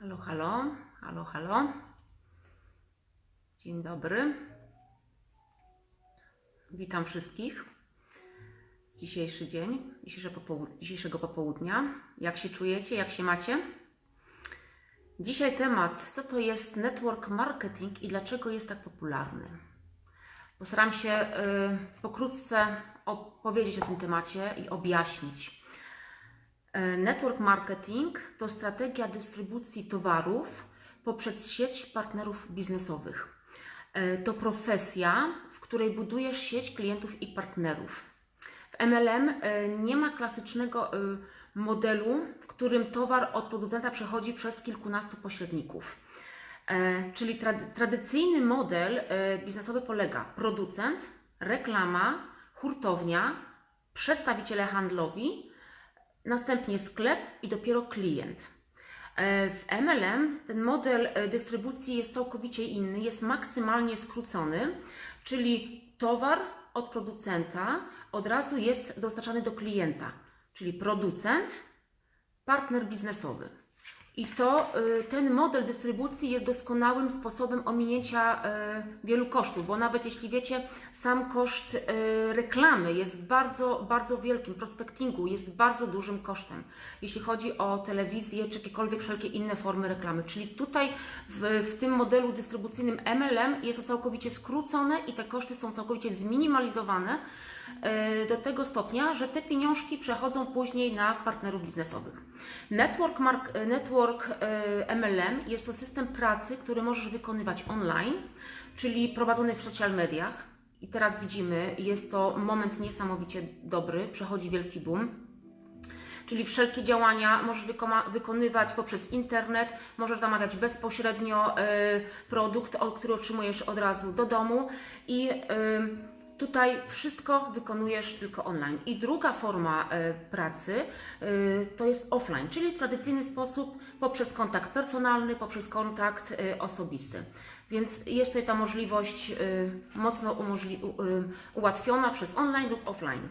Halo, halo, halo, halo. Dzień dobry. Witam wszystkich. Dzisiejszy dzień, dzisiejszego popołudnia. Jak się czujecie, jak się macie? Dzisiaj temat, co to jest network marketing i dlaczego jest tak popularny. Postaram się y, pokrótce opowiedzieć o tym temacie i objaśnić. E, Network marketing to strategia dystrybucji towarów poprzez sieć partnerów biznesowych. E, To profesja, w której budujesz sieć klientów i partnerów. W MLM e, nie ma klasycznego modelu, w którym towar od producenta przechodzi przez kilkunastu pośredników. Czyli trad- tradycyjny model biznesowy polega producent, reklama, hurtownia, przedstawiciele handlowi, następnie sklep i dopiero klient. E, W MLM ten model e, dystrybucji jest całkowicie inny, jest maksymalnie skrócony, czyli towar od producenta od razu jest dostarczany do klienta, czyli producent, partner biznesowy. I to y, ten model dystrybucji jest doskonałym sposobem ominięcia y, wielu kosztów, bo nawet jeśli wiecie, sam koszt y, reklamy jest bardzo, bardzo wielkim, prospectingu jest bardzo dużym kosztem, jeśli chodzi o telewizję czy jakiekolwiek wszelkie inne formy reklamy. Czyli tutaj w, w tym modelu dystrybucyjnym MLM jest to całkowicie skrócone i te koszty są całkowicie zminimalizowane do tego stopnia, że te pieniążki przechodzą później na partnerów biznesowych. Network, mark, e, network e, MLM jest to system pracy, który możesz wykonywać online, czyli prowadzony w social mediach. I teraz widzimy, jest to moment niesamowicie dobry, przechodzi wielki boom. Czyli wszelkie działania możesz wykonywać poprzez internet, możesz zamawiać bezpośrednio e, produkt, który otrzymujesz od razu do domu i e, tutaj wszystko wykonujesz tylko online. I druga forma e, pracy e, to jest offline, czyli tradycyjny sposób poprzez kontakt personalny, poprzez kontakt e, osobisty. Więc jest tutaj ta możliwość mocno ułatwiona przez online lub offline.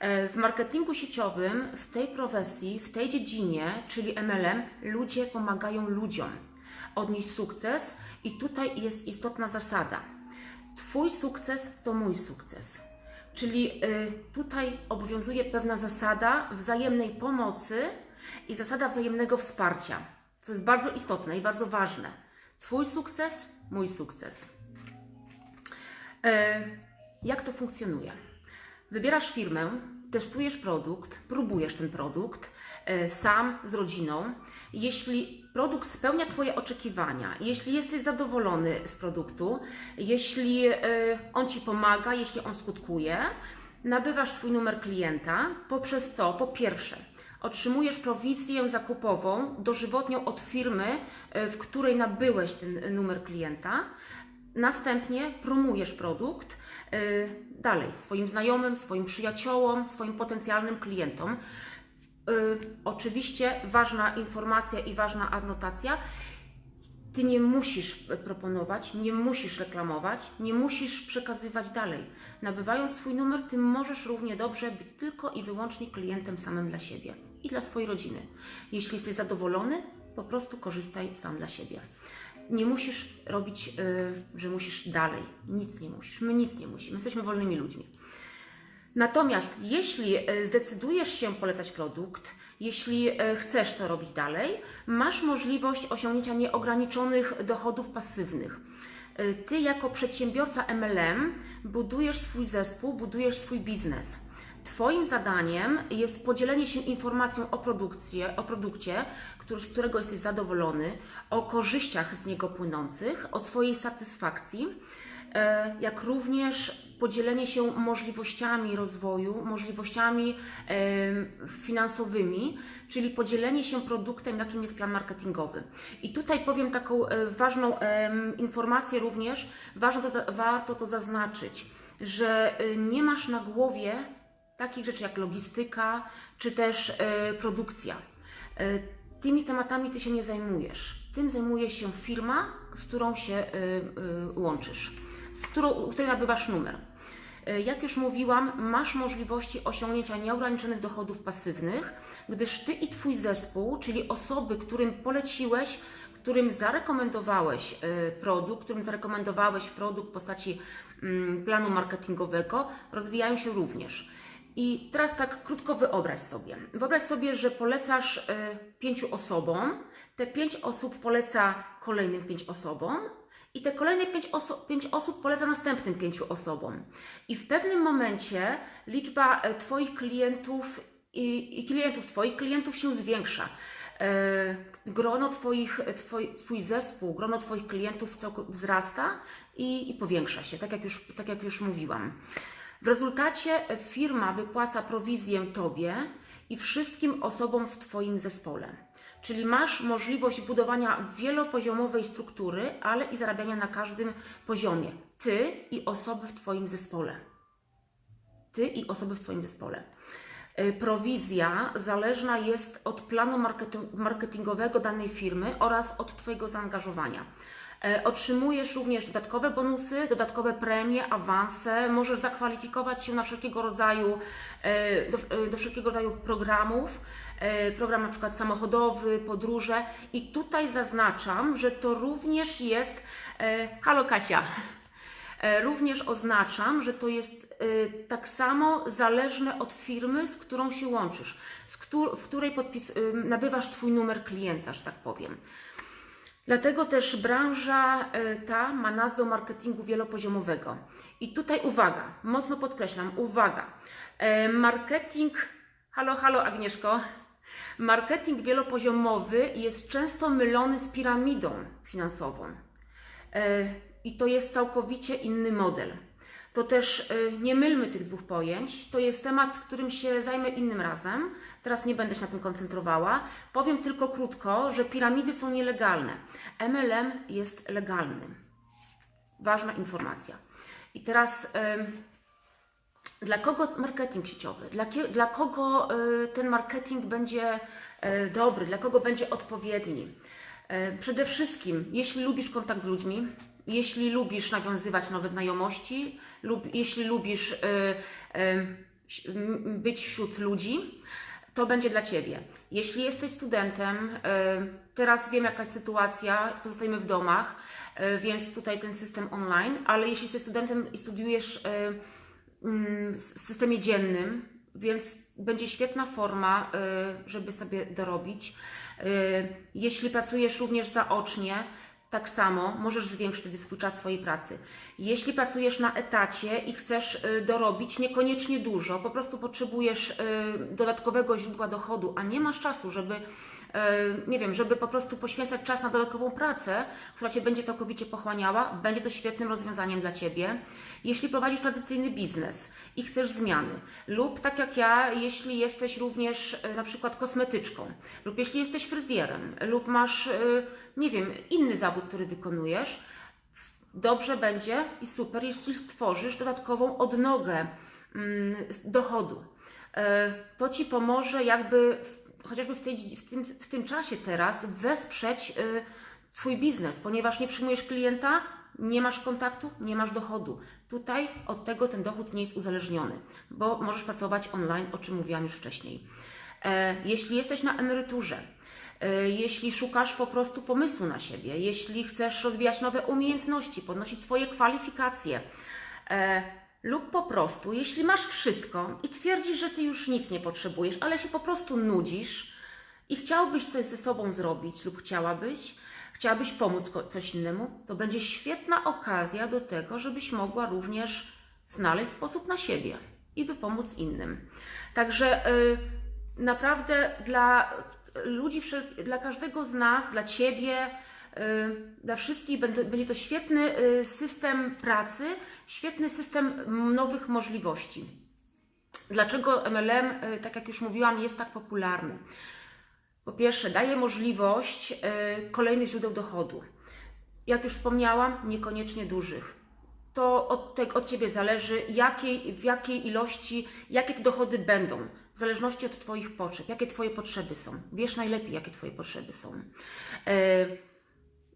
W marketingu sieciowym, w tej profesji, w tej dziedzinie, czyli MLM, ludzie pomagają ludziom odnieść sukces, i tutaj jest istotna zasada. Twój sukces to mój sukces. Czyli y, tutaj obowiązuje pewna zasada wzajemnej pomocy i zasada wzajemnego wsparcia, co jest bardzo istotne i bardzo ważne. Twój sukces, mój sukces. E, Jak to funkcjonuje? Wybierasz firmę, testujesz produkt, próbujesz ten produkt sam z rodziną. Jeśli produkt spełnia Twoje oczekiwania, jeśli jesteś zadowolony z produktu, jeśli e, on Ci pomaga, jeśli on skutkuje, nabywasz swój numer klienta poprzez co? Po pierwsze, otrzymujesz prowizję zakupową dożywotnią od firmy, e, w której nabyłeś ten numer klienta. Następnie promujesz produkt dalej swoim znajomym, swoim przyjaciołom, swoim potencjalnym klientom. Y, oczywiście ważna informacja i ważna adnotacja. Ty nie musisz proponować, nie musisz reklamować, nie musisz przekazywać dalej. Nabywając swój numer, ty możesz równie dobrze być tylko i wyłącznie klientem samym dla siebie i dla swojej rodziny. Jeśli jesteś zadowolony, po prostu korzystaj sam dla siebie. Nie musisz robić, y, że musisz dalej. Nic nie musisz. My nic nie musimy. Jesteśmy wolnymi ludźmi. Natomiast jeśli e, zdecydujesz się polecać produkt, jeśli e, chcesz to robić dalej, masz możliwość osiągnięcia nieograniczonych dochodów pasywnych. E, Ty jako przedsiębiorca MLM budujesz swój zespół, budujesz swój biznes. Twoim zadaniem jest podzielenie się informacją o, produkcie, o produkcie, który, z którego jesteś zadowolony, o korzyściach z niego płynących, o swojej satysfakcji jak również podzielenie się możliwościami rozwoju, możliwościami finansowymi, czyli podzielenie się produktem, jakim jest plan marketingowy. I tutaj powiem taką e, ważną informację również, ważno to, warto to zaznaczyć, że e, nie masz na głowie takich rzeczy jak logistyka, czy też e, produkcja. Tymi tematami ty się nie zajmujesz. Tym zajmuje się firma, z którą się łączysz, z którą, której nabywasz numer. E, Jak już mówiłam, masz możliwości osiągnięcia nieograniczonych dochodów pasywnych, gdyż Ty i Twój zespół, czyli osoby, którym poleciłeś, którym zarekomendowałeś e, produkt, którym zarekomendowałeś produkt w postaci mm, planu marketingowego, rozwijają się również. I teraz tak krótko wyobraź sobie. Wyobraź sobie, że polecasz y, pięciu osobom, te pięć osób poleca kolejnym pięć osobom i te kolejne pięć, oso- pięć osób poleca następnym pięciu osobom. I w pewnym momencie liczba e, Twoich klientów i, i klientów, Twoich klientów się zwiększa. E, grono twoich, twoi, Twój zespół, grono Twoich klientów wzrasta i, i powiększa się, tak jak, już, tak jak już mówiłam. W rezultacie firma wypłaca prowizję Tobie i wszystkim osobom w Twoim zespole. Czyli masz możliwość budowania wielopoziomowej struktury, ale i zarabiania na każdym poziomie. Ty i osoby w Twoim zespole. Ty i osoby w Twoim zespole. Y, Prowizja zależna jest od planu marketingowego danej firmy oraz od Twojego zaangażowania. E, Otrzymujesz również dodatkowe bonusy, dodatkowe premie, awanse. Możesz zakwalifikować się na wszelkiego rodzaju, e, do, do wszelkiego rodzaju programów. E, Program na przykład samochodowy, podróże. I tutaj zaznaczam, że to również jest. e, Halo Kasia. E, Również oznaczam, że to jest tak samo zależne od firmy, z którą się łączysz, w której podpis, nabywasz swój numer klienta, że tak powiem. Dlatego też branża ta ma nazwę marketingu wielopoziomowego. I tutaj uwaga, mocno podkreślam, uwaga. Marketing, halo, halo Agnieszko, marketing wielopoziomowy jest często mylony z piramidą finansową. E, I to jest całkowicie inny model. To też e, nie mylmy tych dwóch pojęć. To jest temat, którym się zajmę innym razem. Teraz nie będę się na tym koncentrowała. Powiem tylko krótko, że piramidy są nielegalne. MLM jest legalny. Ważna informacja. I teraz dla kogo marketing sieciowy? Dla, dla kogo y, ten marketing będzie y, dobry? Dla kogo będzie odpowiedni? Y, Przede wszystkim, jeśli lubisz kontakt z ludźmi, jeśli lubisz nawiązywać nowe znajomości, lub jeśli lubisz być wśród ludzi, to będzie dla Ciebie. Jeśli jesteś studentem, teraz wiem jaka jest sytuacja, pozostajemy w domach, więc tutaj ten system online, ale jeśli jesteś studentem i studiujesz w systemie dziennym, więc będzie świetna forma, y, żeby sobie dorobić. Y, Jeśli pracujesz również zaocznie, tak samo możesz zwiększyć wtedy swój czas swojej pracy. Jeśli pracujesz na etacie i chcesz y, dorobić niekoniecznie dużo, po prostu potrzebujesz dodatkowego źródła dochodu, a nie masz czasu, żeby nie wiem, żeby po prostu poświęcać czas na dodatkową pracę, która Cię będzie całkowicie pochłaniała, będzie to świetnym rozwiązaniem dla Ciebie. Jeśli prowadzisz tradycyjny biznes i chcesz zmiany, lub tak jak ja, jeśli jesteś również e, na przykład kosmetyczką, lub jeśli jesteś fryzjerem, lub masz, e, nie wiem, inny zawód, który wykonujesz, dobrze będzie i super, jeśli stworzysz dodatkową odnogę mm, dochodu. E, To Ci pomoże jakby w, chociażby w, tej, w, tym, w tym czasie teraz wesprzeć e, Twój biznes, ponieważ nie przyjmujesz klienta, nie masz kontaktu, nie masz dochodu. Tutaj od tego ten dochód nie jest uzależniony, bo możesz pracować online, o czym mówiłam już wcześniej. E, Jeśli jesteś na emeryturze, E, jeśli szukasz po prostu pomysłu na siebie, jeśli chcesz rozwijać nowe umiejętności, podnosić swoje kwalifikacje, e, lub po prostu, jeśli masz wszystko i twierdzisz, że ty już nic nie potrzebujesz, ale się po prostu nudzisz i chciałbyś coś ze sobą zrobić lub chciałabyś, chciałabyś pomóc coś innemu, to będzie świetna okazja do tego, żebyś mogła również znaleźć sposób na siebie i by pomóc innym. Także y, naprawdę dla ludzi, dla każdego z nas, dla Ciebie, dla wszystkich będzie, to świetny y, system pracy, świetny system nowych możliwości. Dlaczego MLM, y, tak jak już mówiłam, jest tak popularny? Po pierwsze, daje możliwość y, kolejnych źródeł dochodu. Jak już wspomniałam, niekoniecznie dużych. To od, te, od Ciebie zależy, jakiej, w jakiej ilości, jakie te dochody będą, w zależności od Twoich potrzeb, jakie Twoje potrzeby są. Wiesz najlepiej, jakie Twoje potrzeby są. E,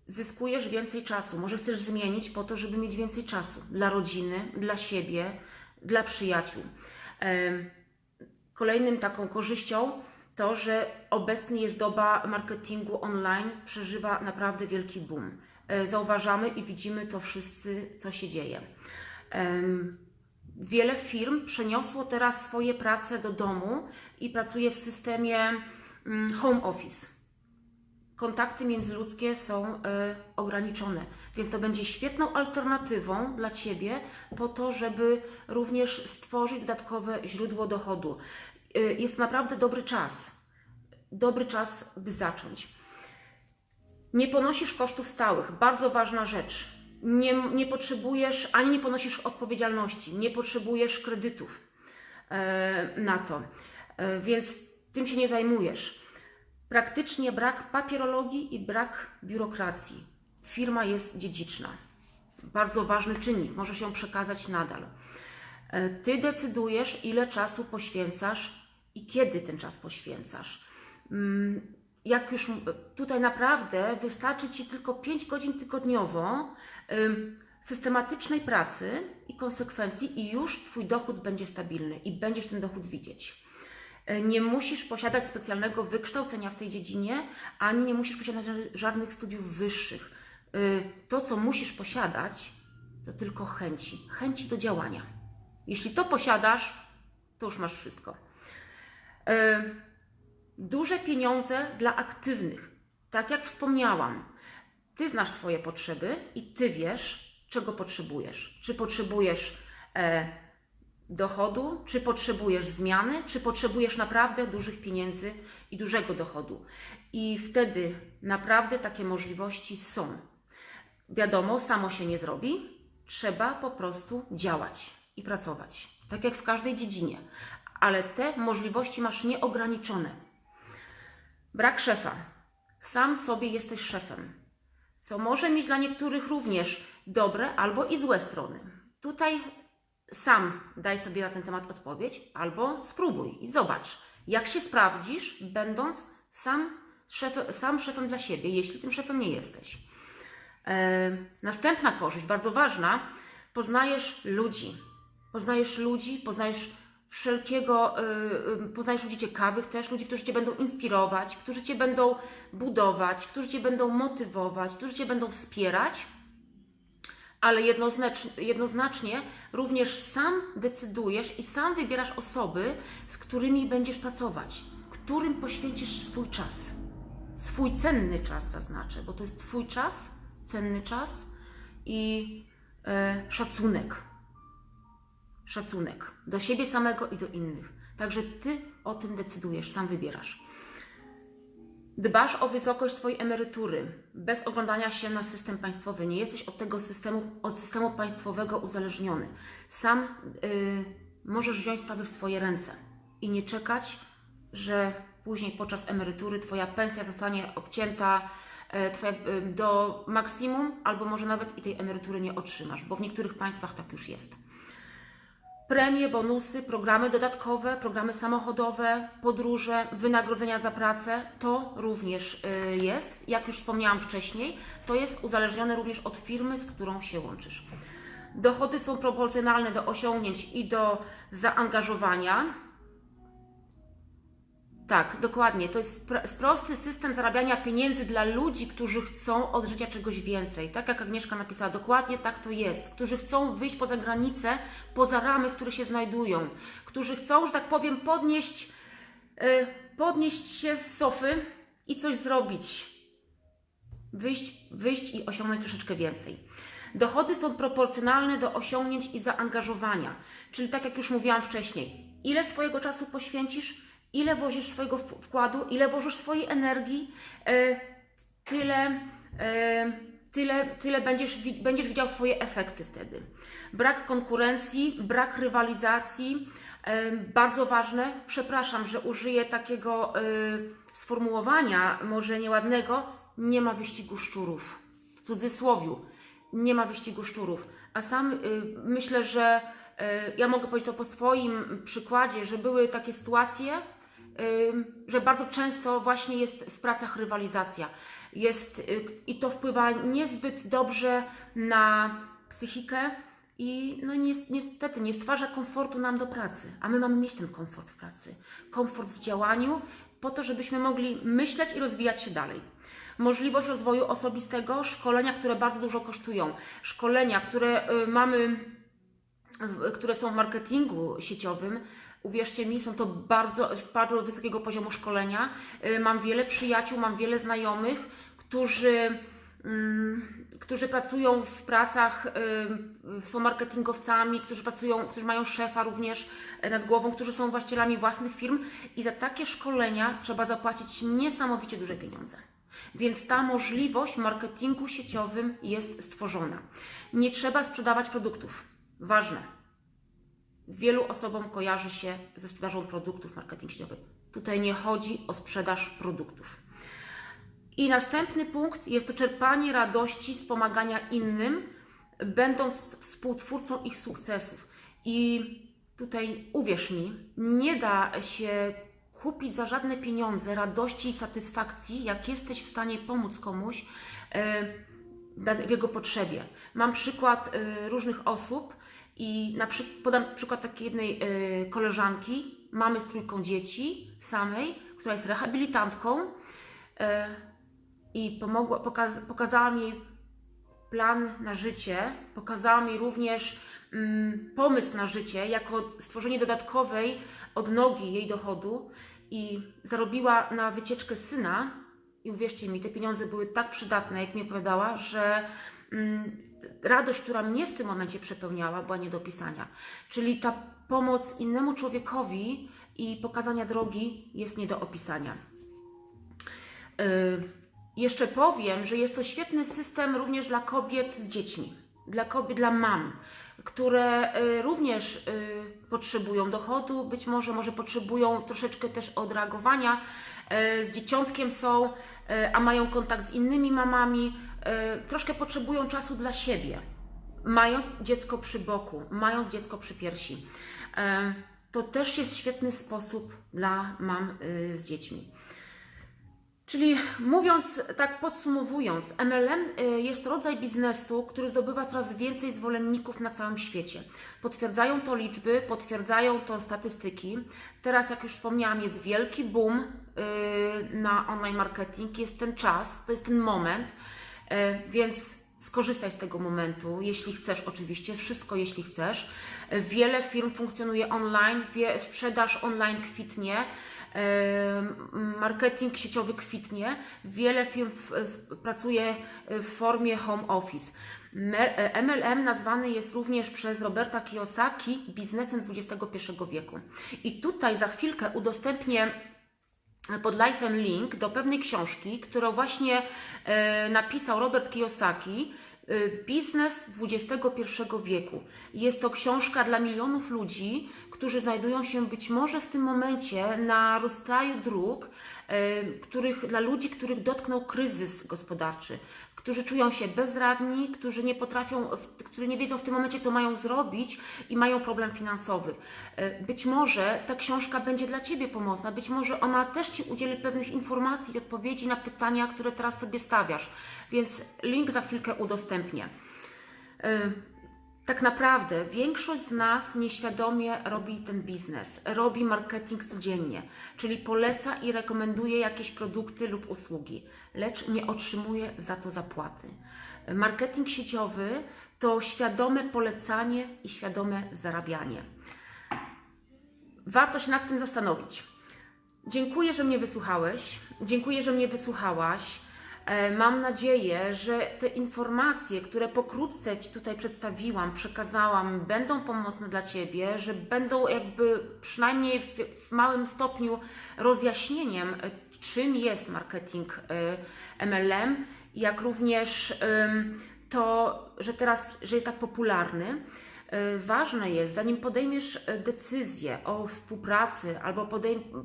zyskujesz więcej czasu. Może chcesz zmienić po to, żeby mieć więcej czasu dla rodziny, dla siebie, dla przyjaciół. Kolejnym taką korzyścią to, że obecnie jest doba marketingu online, przeżywa naprawdę wielki boom. E, Zauważamy i widzimy to wszyscy, co się dzieje. Wiele firm przeniosło teraz swoje prace do domu i pracuje w systemie mm, home office. Kontakty międzyludzkie są e, ograniczone, więc to będzie świetną alternatywą dla Ciebie po to, żeby również stworzyć dodatkowe źródło dochodu. E, jest naprawdę dobry czas. Dobry czas, by zacząć. Nie ponosisz kosztów stałych. Bardzo ważna rzecz. Nie, nie potrzebujesz, ani nie ponosisz odpowiedzialności, nie potrzebujesz kredytów e, na to, e, więc tym się nie zajmujesz. Praktycznie brak papierologii i brak biurokracji. Firma jest dziedziczna. Bardzo ważny czynnik, może się przekazać nadal. E, Ty decydujesz, ile czasu poświęcasz i kiedy ten czas poświęcasz. Mm, Jak już tutaj naprawdę wystarczy Ci tylko 5 godzin tygodniowo systematycznej pracy i konsekwencji, i już Twój dochód będzie stabilny i będziesz ten dochód widzieć. Nie musisz posiadać specjalnego wykształcenia w tej dziedzinie, ani nie musisz posiadać ża- żadnych studiów wyższych. Y, To, co musisz posiadać, to tylko chęci. Chęci do działania. Jeśli to posiadasz, to już masz wszystko. Y, Duże pieniądze dla aktywnych. Tak jak wspomniałam, ty znasz swoje potrzeby i ty wiesz, czego potrzebujesz. Czy potrzebujesz e, dochodu, czy potrzebujesz zmiany, czy potrzebujesz naprawdę dużych pieniędzy i dużego dochodu. I wtedy naprawdę takie możliwości są. Wiadomo, samo się nie zrobi, trzeba po prostu działać i pracować. Tak jak w każdej dziedzinie. Ale te możliwości masz nieograniczone. Brak szefa. Sam sobie jesteś szefem, co może mieć dla niektórych również dobre albo i złe strony. Tutaj sam daj sobie na ten temat odpowiedź, albo spróbuj i zobacz, jak się sprawdzisz, będąc sam, szef, sam szefem dla siebie, jeśli tym szefem nie jesteś. E, następna korzyść, bardzo ważna, poznajesz ludzi. Poznajesz ludzi, poznajesz wszelkiego, y, y, poznajesz ludzi ciekawych też, ludzi, którzy Cię będą inspirować, którzy Cię będą budować, którzy Cię będą motywować, którzy Cię będą wspierać, ale jednoznacznie, również sam decydujesz i sam wybierasz osoby, z którymi będziesz pracować, którym poświęcisz swój czas. Swój cenny czas zaznaczę, bo to jest Twój czas, cenny czas i e, szacunek. Szacunek do siebie samego i do innych. Także Ty o tym decydujesz, sam wybierasz. Dbasz o wysokość swojej emerytury bez oglądania się na system państwowy. Nie jesteś od tego systemu, od systemu państwowego uzależniony. Sam y, możesz wziąć sprawy w swoje ręce i nie czekać, że później podczas emerytury Twoja pensja zostanie obcięta e, twoja, y, do maksimum, albo może nawet i tej emerytury nie otrzymasz, bo w niektórych państwach tak już jest. Premie, bonusy, programy dodatkowe, programy samochodowe, podróże, wynagrodzenia za pracę, to również y, jest. Jak już wspomniałam wcześniej, to jest uzależnione również od firmy, z którą się łączysz. Dochody są proporcjonalne do osiągnięć i do zaangażowania. Tak, dokładnie. To jest prosty system zarabiania pieniędzy dla ludzi, którzy chcą od życia czegoś więcej. Tak jak Agnieszka napisała, dokładnie tak to jest. Którzy chcą wyjść poza granice, poza ramy, w których się znajdują. Którzy chcą, że tak powiem, podnieść, y, podnieść się z sofy i coś zrobić. Wyjść, wyjść i osiągnąć troszeczkę więcej. Dochody są proporcjonalne do osiągnięć i zaangażowania. Czyli tak jak już mówiłam wcześniej, ile swojego czasu poświęcisz, ile włożysz swojego wkładu, ile włożysz swojej energii, e, tyle, e, tyle, tyle będziesz, będziesz widział swoje efekty wtedy. Brak konkurencji, brak rywalizacji, e, bardzo ważne. Przepraszam, że użyję takiego sformułowania, może nieładnego, nie ma wyścigu szczurów. W cudzysłowiu, nie ma wyścigu szczurów. A sam y, myślę, że ja mogę powiedzieć to po swoim przykładzie, że były takie sytuacje, że bardzo często właśnie jest w pracach rywalizacja. Jest, y, I to wpływa niezbyt dobrze na psychikę, i no ni- niestety nie stwarza komfortu nam do pracy, a my mamy mieć ten komfort w pracy, komfort w działaniu, po to, żebyśmy mogli myśleć i rozwijać się dalej. Możliwość rozwoju osobistego, szkolenia, które bardzo dużo kosztują, szkolenia, które y, mamy które są w marketingu sieciowym, uwierzcie mi, są to bardzo, z bardzo wysokiego poziomu szkolenia. Y, Mam wiele przyjaciół, mam wiele znajomych, którzy, mm, którzy pracują w pracach, y, są marketingowcami, którzy pracują, którzy mają szefa również y, nad głową, którzy są właścicielami własnych firm i za takie szkolenia trzeba zapłacić niesamowicie duże pieniądze. Więc ta możliwość w marketingu sieciowym jest stworzona. Nie trzeba sprzedawać produktów. Ważne. Wielu osobom kojarzy się ze sprzedażą produktów marketing. Tutaj nie chodzi o sprzedaż produktów. I następny punkt jest to czerpanie radości z pomagania innym, będąc współtwórcą ich sukcesów. I tutaj uwierz mi, nie da się kupić za żadne pieniądze radości i satysfakcji, jak jesteś w stanie pomóc komuś e, w jego potrzebie. Mam przykład e, różnych osób i na przy, podam przykład takiej jednej e, koleżanki, mamy z trójką dzieci, samej, która jest rehabilitantką e, i pomogła, pokaz, pokazała mi plan na życie, pokazała mi również mm, pomysł na życie jako stworzenie dodatkowej odnogi jej dochodu i zarobiła na wycieczkę syna. I uwierzcie mi, te pieniądze były tak przydatne, jak mi opowiadała, że mm, radość, która mnie w tym momencie przepełniała, była nie do opisania. Czyli ta pomoc innemu człowiekowi i pokazania drogi jest nie do opisania. Y, Jeszcze powiem, że jest to świetny system również dla kobiet z dziećmi, dla kobiet, dla mam, które y, również y, potrzebują dochodu, być może, może potrzebują troszeczkę też odreagowania. Z dzieciątkiem są, a mają kontakt z innymi mamami, troszkę potrzebują czasu dla siebie, mając dziecko przy boku, mając dziecko przy piersi. Y, To też jest świetny sposób dla mam y, z dziećmi. Czyli mówiąc, tak podsumowując, MLM y, jest rodzaj biznesu, który zdobywa coraz więcej zwolenników na całym świecie. Potwierdzają to liczby, potwierdzają to statystyki. Teraz, jak już wspomniałam, jest wielki boom y, na online marketing, jest ten czas, to jest ten moment, więc skorzystaj z tego momentu, jeśli chcesz, oczywiście, wszystko jeśli chcesz. Wiele firm funkcjonuje online, wie, sprzedaż online kwitnie. Em, marketing sieciowy kwitnie. Wiele firm pracuje w formie home office. MLM nazwany jest również przez Roberta Kiyosaki biznesem XXI wieku. I tutaj za chwilkę udostępnię pod live'em link do pewnej książki, którą właśnie e, napisał Robert Kiyosaki. e, Biznes XXI wieku. Jest to książka dla milionów ludzi, którzy znajdują się być może w tym momencie na rozstaju dróg, e, których, dla ludzi, których dotknął kryzys gospodarczy, którzy czują się bezradni, którzy nie potrafią, którzy nie wiedzą w tym momencie, co mają zrobić i mają problem finansowy. E, Być może ta książka będzie dla Ciebie pomocna, być może ona też Ci udzieli pewnych informacji i odpowiedzi na pytania, które teraz sobie stawiasz. Więc link za chwilkę udostępnię. Tak naprawdę większość z nas nieświadomie robi ten biznes, robi marketing codziennie, czyli poleca i rekomenduje jakieś produkty lub usługi, lecz nie otrzymuje za to zapłaty. Marketing sieciowy to świadome polecanie i świadome zarabianie. Warto się nad tym zastanowić. Dziękuję, że mnie wysłuchałeś. Dziękuję, że mnie wysłuchałaś. E, Mam nadzieję, że te informacje, które pokrótce Ci tutaj przedstawiłam, przekazałam, będą pomocne dla Ciebie, że będą jakby przynajmniej w, w małym stopniu rozjaśnieniem, e, czym jest marketing e, MLM, jak również to, że teraz, że jest tak popularny. E, Ważne jest, zanim podejmiesz e, decyzję o współpracy albo podejm-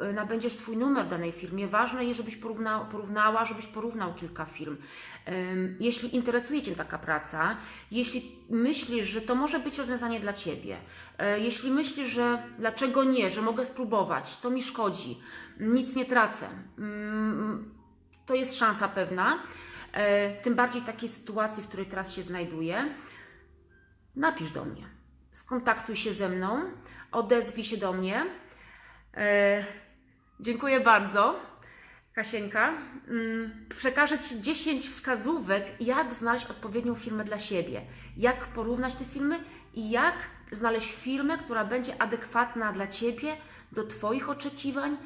e, nabędziesz swój numer danej firmie, ważne jest, żebyś porówna, porównała, żebyś porównał kilka firm. Jeśli interesuje Cię taka praca, jeśli myślisz, że to może być rozwiązanie dla Ciebie, jeśli myślisz, że dlaczego nie, że mogę spróbować, co mi szkodzi, nic nie tracę, mm, to jest szansa pewna, tym bardziej w takiej sytuacji, w której teraz się znajduję. Napisz do mnie. Skontaktuj się ze mną, odezwij się do mnie. E, dziękuję bardzo, Kasieńka. Mm, Przekażę Ci 10 wskazówek, jak znaleźć odpowiednią firmę dla siebie, jak porównać te filmy i jak znaleźć firmę, która będzie adekwatna dla Ciebie, do Twoich oczekiwań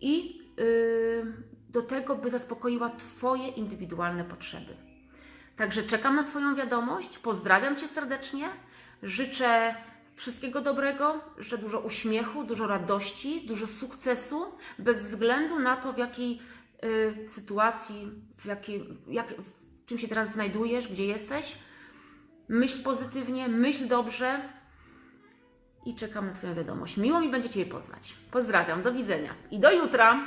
i yy, do tego, by zaspokoiła Twoje indywidualne potrzeby. Także czekam na Twoją wiadomość. Pozdrawiam Cię serdecznie. Życzę wszystkiego dobrego, życzę dużo uśmiechu, dużo radości, dużo sukcesu, bez względu na to, w jakiej y, sytuacji, w, jakiej, jak, w czym się teraz znajdujesz, gdzie jesteś. Myśl pozytywnie, myśl dobrze i czekam na Twoją wiadomość. Miło mi będzie Cię poznać. Pozdrawiam, do widzenia i do jutra.